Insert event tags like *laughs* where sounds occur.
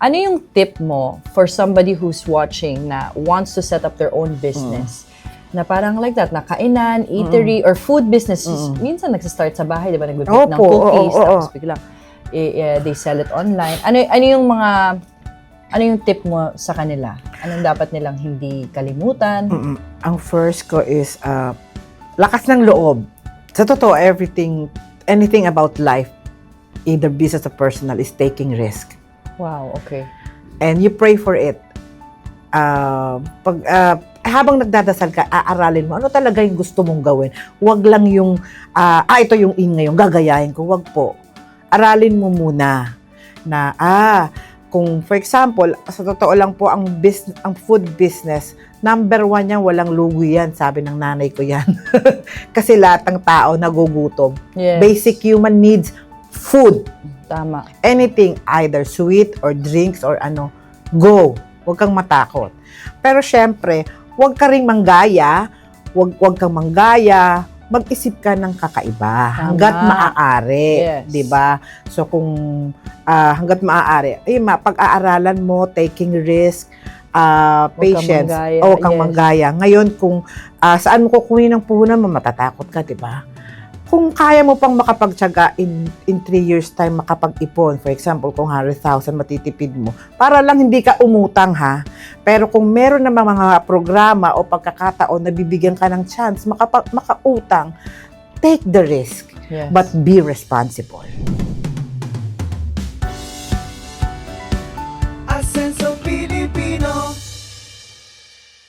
Ano yung tip mo for somebody who's watching na wants to set up their own business? Na parang like that, na kainan, eatery, or food business. Minsan nagsistart sa bahay, di ba? Nag-bake ng Opo, oo, cookies, oo, tapos biglang eh, eh, they sell it online. Ano, ano yung mga, ano yung tip mo sa kanila? Anong dapat nilang hindi kalimutan? Mm-mm. Ang first ko is uh, lakas ng loob. Sa totoo, everything, anything about life, either business or personal, is taking risk. Wow, okay. And you pray for it. Uh, pag, uh, habang nagdadasal ka, aaralin mo, ano talaga yung gusto mong gawin. Huwag lang yung, ah, ah, ito yung in ngayon, gagayahin ko. Huwag po. Aralin mo muna na, ah, kung for example, sa totoo lang po, ang, business, ang food business, number one yan, walang lugi yan, sabi ng nanay ko yan. *laughs* Kasi lahat ng tao nagugutom. Yes. Basic human needs, food Tama. anything, either sweet or drinks or ano, go. Huwag kang matakot. Pero syempre, huwag ka ring manggaya, huwag, huwag kang manggaya, mag-isip ka ng kakaiba Tama. hanggat maaari, Yes. 'di ba? So kung ah, hanggat maaari, ay ma, pag-aaralan mo, taking risk, ah, Huwag kang patience, manggaya, o kang yes. manggaya. Ngayon kung ah, saan mo kukunin ng puhunan mo, matatakot ka, 'di ba? Kung kaya mo pang makapagtyaga in in 3 years time makapag-ipon, for example, kung 100,000 matitipid mo, para lang hindi ka umutang ha. Pero kung meron na mga programa o pagkakataon na bibigyan ka ng chance makapa- makautang, take the risk Yes. but be responsible.